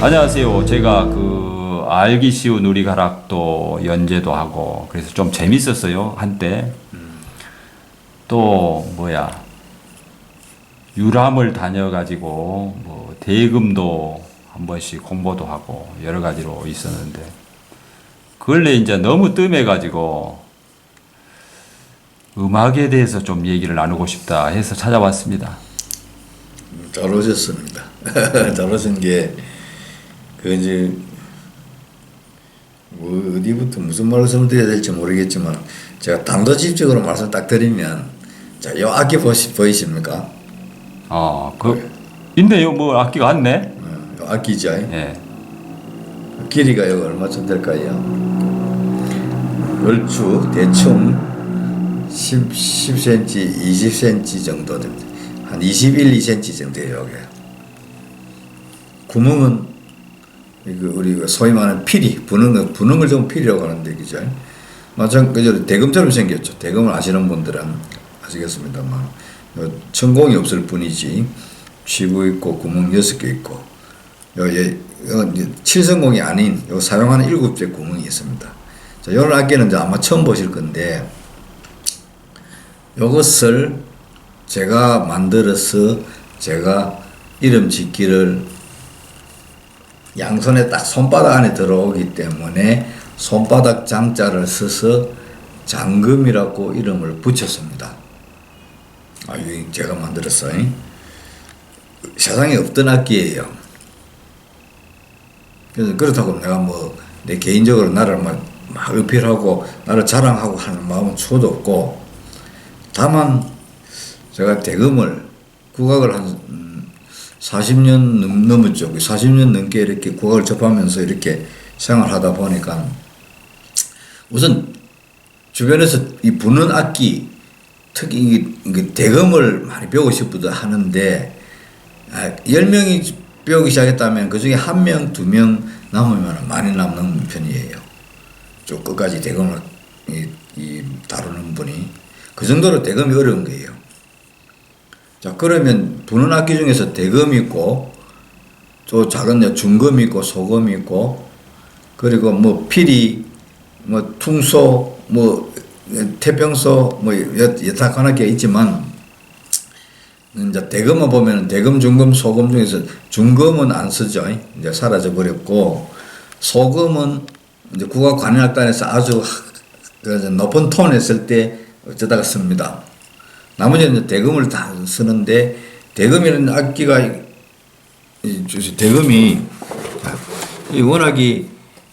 안녕하세요. 제가 그 알기 쉬운 우리 가락도 연재도 하고 그래서 좀 재밌었어요 한때. 또 뭐야 유람을 다녀가지고 뭐 대금도 한 번씩 공부도 하고 여러 가지로 있었는데 근래 이제 너무 뜸해가지고 음악에 대해서 좀 얘기를 나누고 싶다 해서 찾아왔습니다. 잘 오셨습니다. 잘 오신 게, 그, 이제, 뭐, 어디부터 무슨 말씀을 드려야 될지 모르겠지만, 제가 단도직입적으로 말씀 딱 드리면, 자, 요 악기 보시, 보이십니까? 어, 그 있네요. 뭐 악기가 왔네. 어, 요 악기죠. 예. 길이가 요 얼마쯤 될까요? 얼추 대충 10, 10cm, 20cm 정도 됩니다. 한 21, 2cm 정도예요, 요게. 구멍은 이거 우리 소위 말하는 피리, 부는 거, 부는 걸 좀 피리라고 하는데, 그죠? 마찬가지로 대금처럼 생겼죠. 대금을 아시는 분들은 아시겠습니다만, 요 천공이 없을 뿐이지, 쥐고 있고, 구멍 여섯 개 있고, 요, 예, 요, 이제 칠성공이 아닌 요 사용하는 일곱 개 구멍이 있습니다. 자, 요런 악기는 이제 아마 처음 보실 건데, 요것을 제가 만들어서 제가 이름 짓기를 양손에 딱 손바닥 안에 들어오기 때문에 손바닥 장자를 써서 장금이라고 이름을 붙였습니다. 아, 이거 제가 만들었어요. 세상에 없던 악기예요. 그래서 그렇다고 내가 뭐 내 개인적으로 나를 막, 막 어필하고 나를 자랑하고 하는 마음은 추도 없고 다만 제가 대금을 국악을 한 음, 40년 넘, 넘었죠. 40년 넘게 이렇게 국악을 접하면서 이렇게 생활하다 보니까 우선 주변에서 이 부는 악기 특히 대금을 많이 배우고 싶어도 하는데 아, 10명이 배우기 시작했다면 그 중에 한 명, 두 명 남으면 많이 남는 편이에요. 쭉 끝까지 대금을 이, 이 다루는 분이 그 정도로 대금이 어려운 거예요. 자 그러면 부는 악기 중에서 대금이 있고 또 작은 여 중금이 있고 소금이 있고 그리고 뭐 피리 뭐 퉁소 뭐 태평소 뭐 여- 여타하게 있지만 이제 대금을 보면은 대금, 중금, 소금 중에서 중금은 안 쓰죠. 이제 사라져 버렸고 소금은 이제 국악 관현악단에서 아주 그 높은 톤 했을 때 어쩌다가 씁니다. 나머지는 대금을 다 쓰는데 대금이라는 악기가 대금이 이 워낙이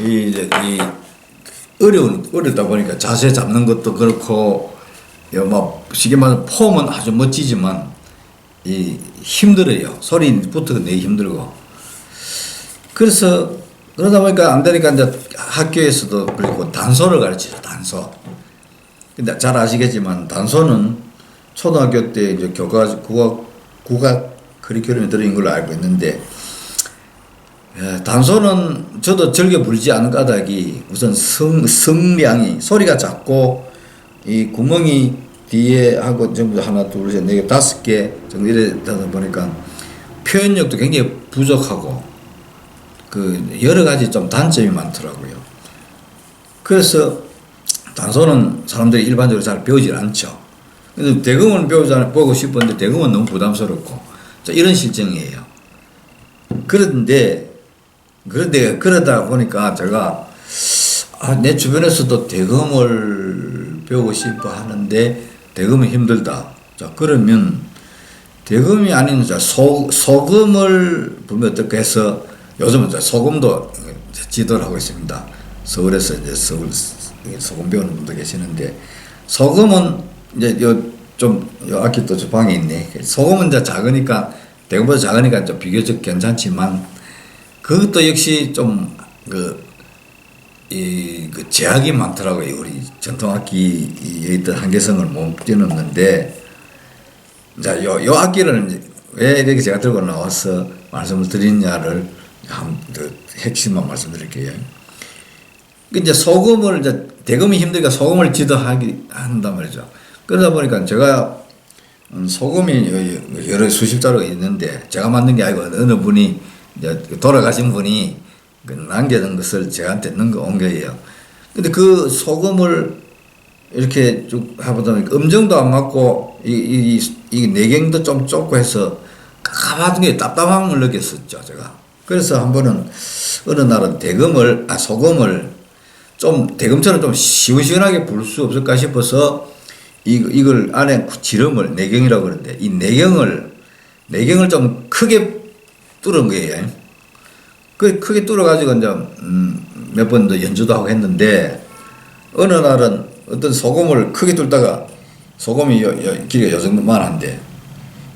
이 이 어려운 어렵다 보니까 자세 잡는 것도 그렇고 막 쉽게 말하면 폼은 아주 멋지지만 이 힘들어요. 소리부터 내기 힘들고. 그래서 그러다 보니까 안 되니까 이제 학교에서도 그리고 단소를 가르치죠. 단소. 근데 잘 아시겠지만 단소는 초등학교 때 이제 교과 국악 국악 커리큘럼에 들어있는 걸로 알고 있는데 예, 단소는 저도 즐겨 부르지 않은 까닭이 우선 성, 성량이 소리가 작고 이 구멍이 뒤에 하고 전부 하나 둘셋네 개 다섯 개 정도 이러다 보니까 표현력도 굉장히 부족하고 그 여러 가지 좀 단점이 많더라고요. 그래서 단소는 사람들이 일반적으로 잘 배우질 않죠. 그래서 대금은 배우자 보고 싶었는데 대금은 너무 부담스럽고 자, 이런 실정이에요. 그런데 그런데 그러다 보니까 제가 아, 내 주변에서도 대금을 배우고 싶어 하는데 대금은 힘들다. 자 그러면 대금이 아닌 자 소, 소금을 보면 어떨까 해서 요즘은 이제 소금도 지도를 하고 있습니다. 서울에서 이제 서울 소금 배우는 분도 계시는데 소금은 이제 요좀 요 악기 또 저 방에 있네. 소금은 이제 작으니까 대금보다 작으니까 좀 비교적 괜찮지만 그것도 역시 좀그 이, 그 제약이 많더라고요. 우리 전통 악기에 있던 한계성을 못 뛰어넘는데, 자, 요, 요 악기를 왜 이렇게 제가 들고 나와서 말씀을 드리냐를 한, 그 핵심만 말씀드릴게요. 그 이제 소금을 이제 대금이 힘드니까 소금을 지도하기 한단 말이죠. 그러다 보니까 제가 음, 소금이 여러 수십 자루가 있는데 제가 만든 게 아니고 어느 분이 돌아가신 분이 그 남겨둔 것을 저한테 넘겨온 거예요. 근데 그 소금을 이렇게 쭉 해보다 보니까 음정도 안 맞고 이, 이, 이, 이 내경도 좀 좁고 해서 까마득한 게 답답함을 느꼈었죠, 제가. 그래서 한 번은 어느 날은 대금을, 아, 소금을 좀 대금처럼 좀 시원시원하게 부을 수 없을까 싶어서 이, 이걸 안에 지름을 내경이라고 그러는데 이 내경을 내경을 좀 크게 뚫은 거예요. 그 크게 뚫어가지고 이제 음, 몇 번 더 연주도 하고 했는데 어느 날은 어떤 소금을 크게 뚫다가 소금이 요, 요, 길이가 요 정도만 한데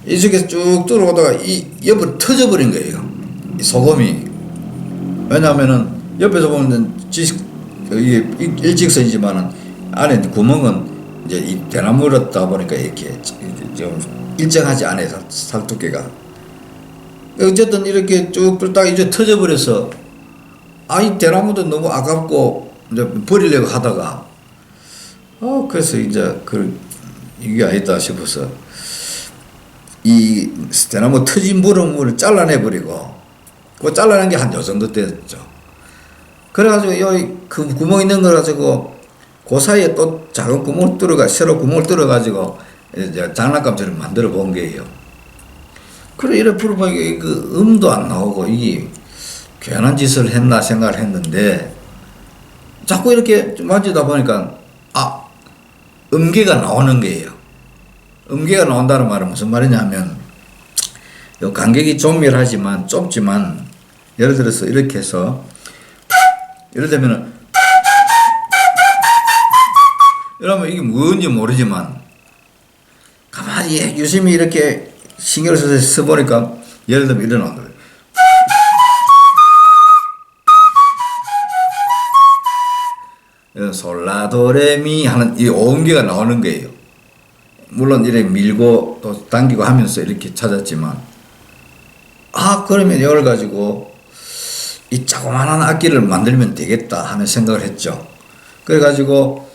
이쪽에서 쭉 뚫어오다가 이 옆으로 터져버린 거예요. 이 소금이 왜냐하면은 옆에서 보면 지식 이게 일직선이지만은 안에 구멍은 이제 이 대나무였다 보니까 이렇게 좀 일정하지 않아요 살- 살 두께가 어쨌든 이렇게 쭉 뚫다가 이제 터져버려서 아이 대나무도 너무 아깝고 이제 버리려고 하다가 어 그래서 이제 그 이게 아니다 싶어서 이 대나무 터진 무릎을 잘라내 버리고 그 잘라낸 게 한 요 정도 됐죠. 그래가지고 여기 그 구멍 있는 거 가지고 그 사이에 또 작은 구멍을 뚫어가 새로 구멍을 뚫어가지고 이제 장난감처럼 만들어 본 거예요. 그래 이래 풀어보니까 그 음도 안 나오고 이게 괜한 짓을 했나 생각을 했는데 자꾸 이렇게 만지다 보니까 아 음계가 나오는 거예요. 음계가 나온다는 말은 무슨 말이냐면 요 간격이 조밀하지만 좁지만 예를 들어서 이렇게 해서 예를 들면 은 이러면 이게 뭔지 모르지만 가만히 유심히 이렇게 신경을 써서 써보니까 예를 들면 이런. 어, 솔라도레미 하는 이 오음계가 나오는 거예요. 물론 이렇게 밀고 또 당기고 하면서 이렇게 찾았지만 아 그러면 이걸 가지고 이 자그마한 악기를 만들면 되겠다 하는 생각을 했죠. 그래가지고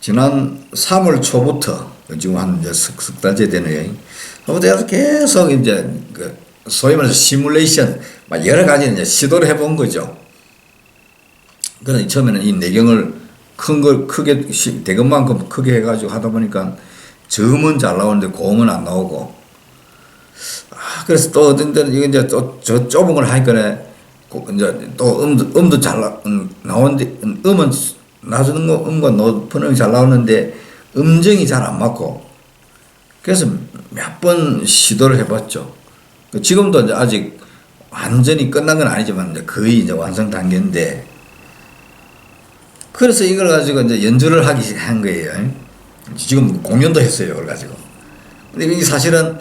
지난 3월 초부터 지금 한 이제 석, 석 달째 되네요. 그부터 계속 이제 그 소위 말해서 시뮬레이션 막 여러 가지 이제 시도를 해본 거죠. 그래서 처음에는 이 내경을 큰 걸 크게 시- 대금만큼 크게 해가지고 하다 보니까 저음은 잘 나오는데 고음은 안 나오고 아 그래서 또 어떤 데는 이거 이제 또 저 좁은 걸 하니까 고- 이제 또 음도 음도 잘 나, 음, 나오는데 음, 음은 낮은 거 음과 높은 음이 잘 나오는데 음정이 잘 안 맞고 그래서 몇 번 시도를 해봤죠. 그 지금도 이제 아직 완전히 끝난 건 아니지만 이제 거의 이제 완성 단계인데 그래서 이걸 가지고 이제 연주를 하기 시작한 거예요. 지금 공연도 했어요. 이걸 가지고. 근데 이게 사실은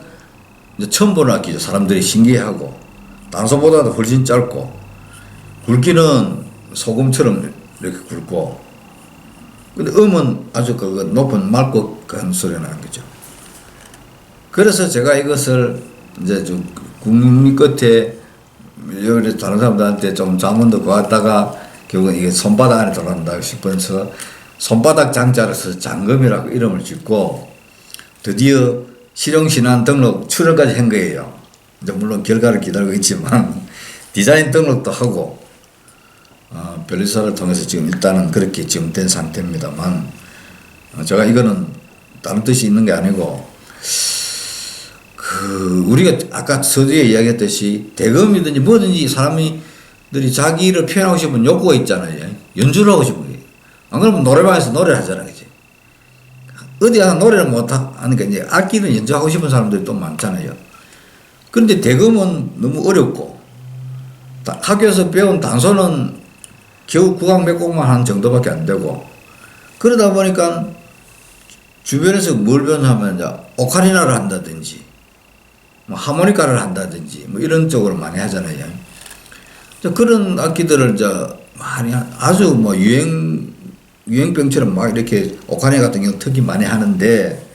이제 처음 보는 악기죠. 사람들이 신기해하고 단소보다도 훨씬 짧고 굵기는 소금처럼 이렇게 굵고 근데 음은 아주 그 높은 맑고 큰 소리 나는 거죠. 그래서 제가 이것을 이제 좀 국민 끝에 여기 다른 사람들한테 좀 자문도 구했다가 결국은 이게 손바닥 안에 들어간다 싶어서 손바닥 장자를 써서 장금이라고 이름을 짓고 드디어 실용신안 등록 출원까지 한 거예요. 이제 물론 결과를 기다리고 있지만 디자인 등록도 하고 어, 변리사를 통해서 지금 일단은 그렇게 지금 된 상태입니다만 어, 제가 이거는 다른 뜻이 있는 게 아니고 그 우리가 아까 서두에 이야기했듯이 대금이든지 뭐든지 사람이들이 자기를 표현하고 싶은 욕구가 있잖아요. 연주를 하고 싶은 게. 안 그러면 노래방에서 노래를 하잖아, 그지? 어디 가서 노래를 못 하니까 이제 악기는 연주하고 싶은 사람들이 또 많잖아요. 그런데 대금은 너무 어렵고 다- 학교에서 배운 단소는 겨우 국악 몇 곡만 하는 정도밖에 안 되고 그러다 보니까 주변에서 뭘 배우냐면 이제 오카리나를 한다든지 뭐 하모니카를 한다든지 뭐 이런 쪽으로 많이 하잖아요. 저 그런 악기들을 저 많이 하- 아주 뭐 유행 유행병처럼 막 이렇게 오카리나 같은 경우 특히 많이 하는데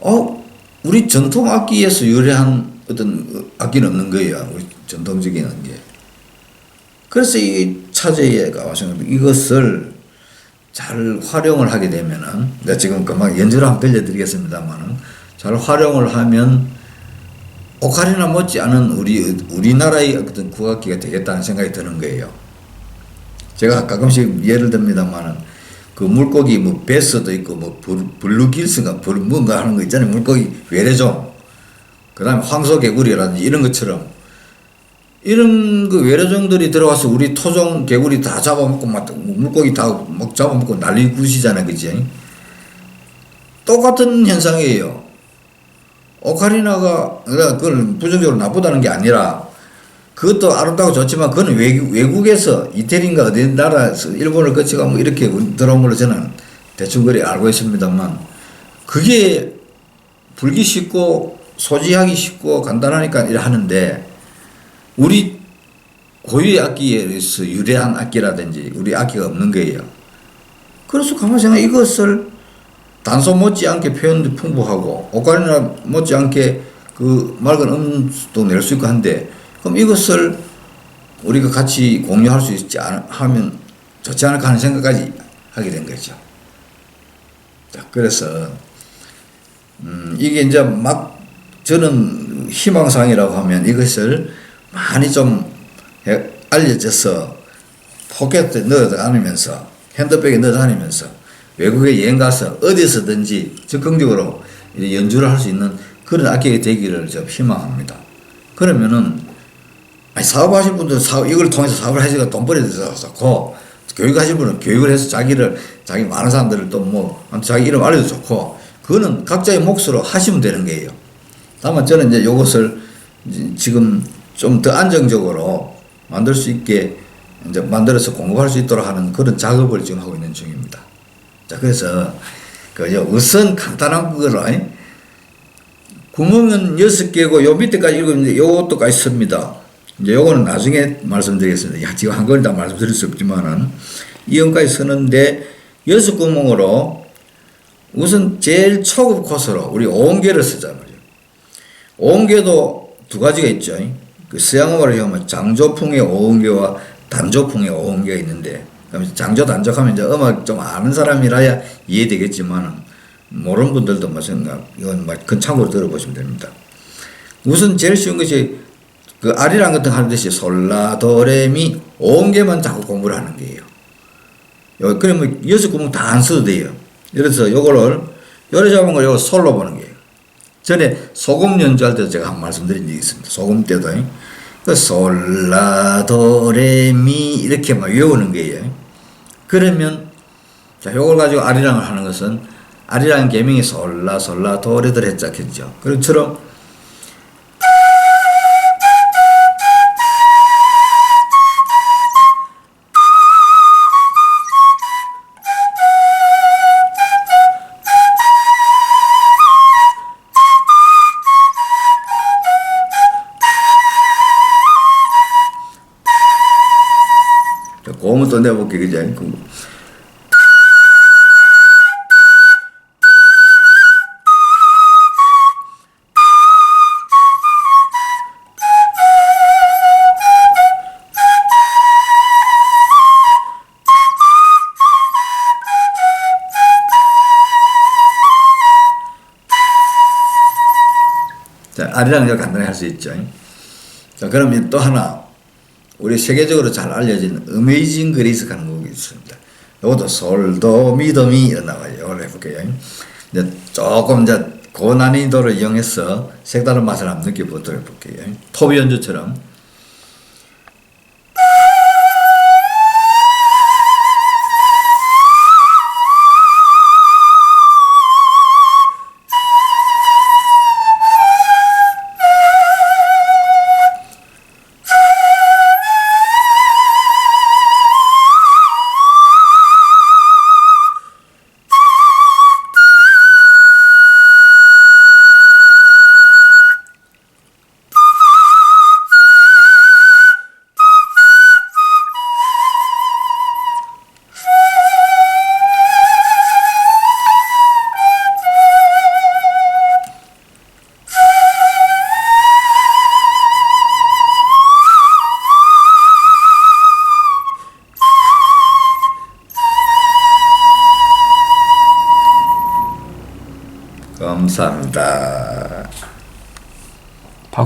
어 우리 전통 악기에서 유래한 어떤 악기는 없는 거예요. 우리 전통적인 게. 그래서 이 차제가 와서 이것을 잘 활용을 하게 되면은 내가 지금 금방 연주를 한번 들려드리겠습니다만은 잘 활용을 하면 오카리나 못지 않은 우리 우리나라의 어떤 국악기가 되겠다는 생각이 드는 거예요. 제가 가끔씩 예를 듭니다만은 그 물고기 뭐 베스도 있고 뭐 블- 블루길스가 블 뭔가 하는 거 있잖아요. 물고기 외래종. 그 다음에 황소개구리라든지 이런 것처럼 이런 그 외래종들이 들어와서 우리 토종 개구리 다 잡아먹고 막 물고기 다 막 잡아먹고 난리 굿이잖아요. 그지? 똑같은 현상이에요. 오카리나가 그걸 부정적으로 나쁘다는 게 아니라 그것도 아름다고 좋지만 그건 외국, 외국에서 이태리인가 어디 나라에서 일본을 거쳐가 뭐 이렇게 들어온 걸로 저는 대충 그리 알고 있습니다만 그게 불기 쉽고 소지하기 쉽고 간단하니까 이래 하는데 우리 고유의 악기에서 유래한 악기라든지 우리 악기가 없는 거예요. 그래서 가만히 생각 이것을 단소 못지않게 표현도 풍부하고 오카리나 못지않게 그 맑은 음도 낼 수 있고 한데 그럼 이것을 우리가 같이 공유할 수 있지 않, 하면 좋지 않을까 하는 생각까지 하게 된 거죠. 자, 그래서 음, 이게 이제 막 저는 희망상이라고 하면 이것을 많이 좀 해- 알려져서 포켓에 넣어 다니면서 핸드백에 넣어 다니면서 외국에 여행 가서 어디서든지 적극적으로 연주를 할 수 있는 그런 악기가 되기를 좀 희망합니다. 그러면은 아니 사업하실 분들 사업 이걸 통해서 사업을 하시니까 돈벌이 돼서 좋고 교육하실 분은 교육을 해서 자기를 자기 많은 사람들을 또 뭐 자기 이름 알려도 좋고 그거는 각자의 몫으로 하시면 되는 거예요. 다만 저는 이제 이것을 지금 좀 더 안정적으로 만들 수 있게 이제 만들어서 공급할 수 있도록 하는 그런 작업을 지금 하고 있는 중입니다. 자, 그래서 그요 우선 간단한 거로? 구멍은 여섯 개고 요 밑에까지 읽었는데 요것도까지 씁니다. 이제 요거는 나중에 말씀드리겠습니다. 야, 지금 한 번에 다 말씀드릴 수 없지만은 이 형까지 쓰는데 여섯 구멍으로 우선 제일 초급 코스로 우리 오음계를 쓰자 말이에요. 오음계도 두 가지가 있죠. 그 서양어로 하면 장조풍의 오음계와 단조풍의 오음계가 있는데 장조 단조하면 이제 음악 좀 아는 사람이라야 이해되겠지만은 모르는 분들도 마찬가지 이건 뭐큰 참고로 들어보시면 됩니다. 우선 제일 쉬운 것이 그 아리랑 같은 거 하듯이 솔라 도레미 오음계만 자꾸 공부를 하는 거예요. 요 그러면 여섯 구멍 다 안 써도 돼요. 그래서 요거를 요래 잡은 걸 요거 솔로 보는 거예요. 전에 소금 연주할 때도 제가 한 말씀드린 적이 있습니다. 소금 때도 그 솔라도레미 이렇게 막 외우는 거예요. 그러면 자 요걸 가지고 아리랑을 하는 것은 아리랑 계명이 솔라 솔라 도레들 했잖겠죠. 그처럼 자, 고음을 또 내볼게 그죠? 그 자, 아리랑은 이거 간단히 할 수 있죠. 자, 그러면 또 하나, 우리 세계적으로 잘 알려진 어메이징 그레이스 하는 곡이 있습니다. 이것도 솔도 이런 나와요. 해볼게요. 이제 조금 이제 고난이도를 이용해서 색다른 맛을 한번 느껴보도록 해볼게요. 토비 연주처럼.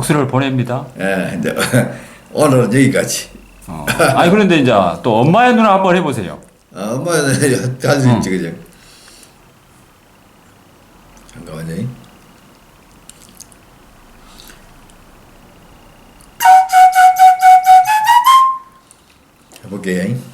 박수를 보냅니다. 예, 이제 오늘은 여기까지. 어. 아니 그런데 이제 또 엄마의 누나 한번 해보세요. 아, 엄마는 할수 어. 있지, 그죠? 잠깐만요. 해볼게요.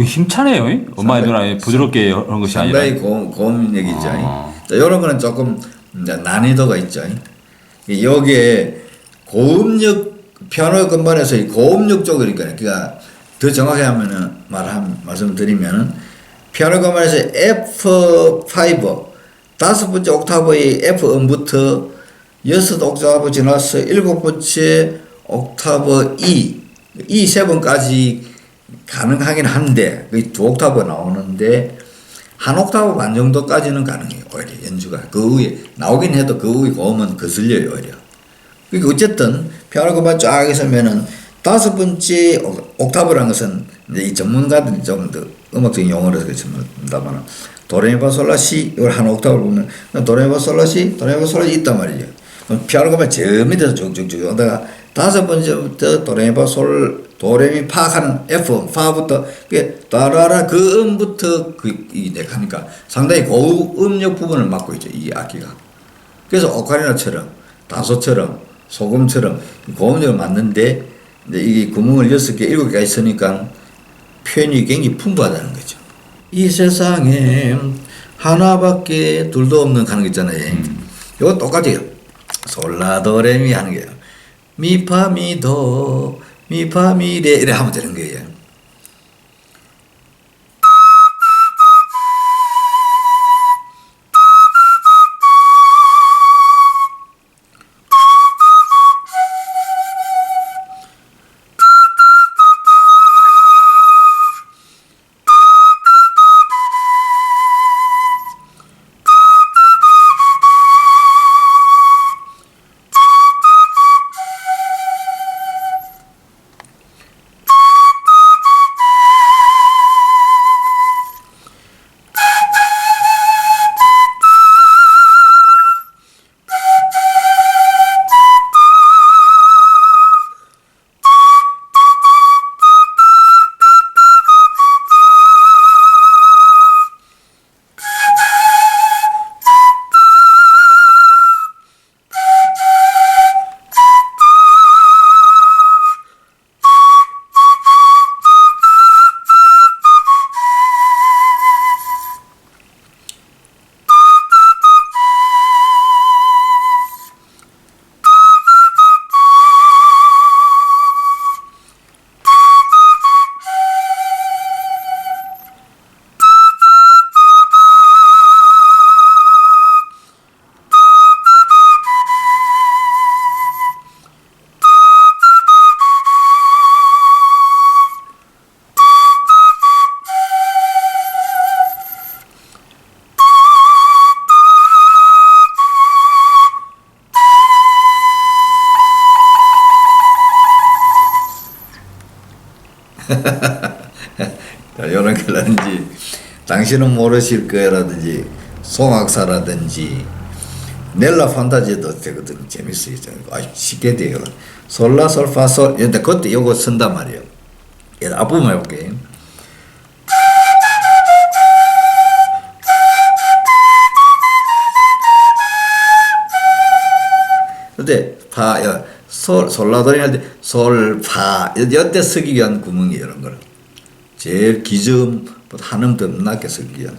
그 힘차네요. 이? 엄마의 상당히- 누나 부드럽게 하는 것이 아니라. 상당히 고, 고음 얘기죠. 아. 이런 거는 조금 이제 난이도가 있죠. 여기에 고음력 피아노 건반에서 이 고음력 쪽이니까 그러니까 더 정확히 하면은 말함 말씀드리면은 피아노 건반에서 F5 다섯 번째 옥타브의 F 음부터 여섯 옥타브 지나서 일곱 번째 옥타브 E E 세 번까지 가능하긴 한데 그두 옥타브 나오는데 한 옥타브 반 정도까지는 가능해요 오히려 연주가 그 위에 나오긴 해도 그 위에 고음은 거슬려요 오히려 그러니까 어쨌든 피아노 건반 쫙 있으면은 다섯 번째 옥- 옥타브라는 것은 이제 이 전문가들이 좀 더 음악적인 용어로 그렇습니다만 도레미파솔라시 이걸 한 옥타브를 보면 도레미파솔라시 도레미파솔라시 있단 말이죠. 피아노 건반 제일 밑에서 쭉쭉쭉 오다가 다섯 번째부터 도레미파솔 도레미파 하는 F 파부터 그 따라라 그 음부터 그이 하니까 상당히 고음력 부분을 맡고 있죠 이 악기가. 그래서 오카리나처럼 다소처럼 소금처럼 고음력을 맞는데 이제 이게 구멍을 여섯 개 일곱 개가 있으니까 표현이 굉장히 풍부하다는 거죠. 이 세상에 하나밖에 둘도 없는 가는 거 있잖아요. 이거 똑같아요. 솔라도레미 하는 거예요. 미파미도 미파미 이런 거라든지 당신은 모르실 거라든지 송악사라든지 넬라 판타지도 되거든 재밌어요. 아 쉽게 돼요. 솔라 솔파솔 근데 그때 요거 쓴단 말이에요. 예, 앞부분 해볼게. 근데 파 야, 솔 솔라돌이 할때 솔파 이때 쓰기 위한 구멍이 이런 거는 제일 기저음보다 한음 더 낮게 쓰기 위한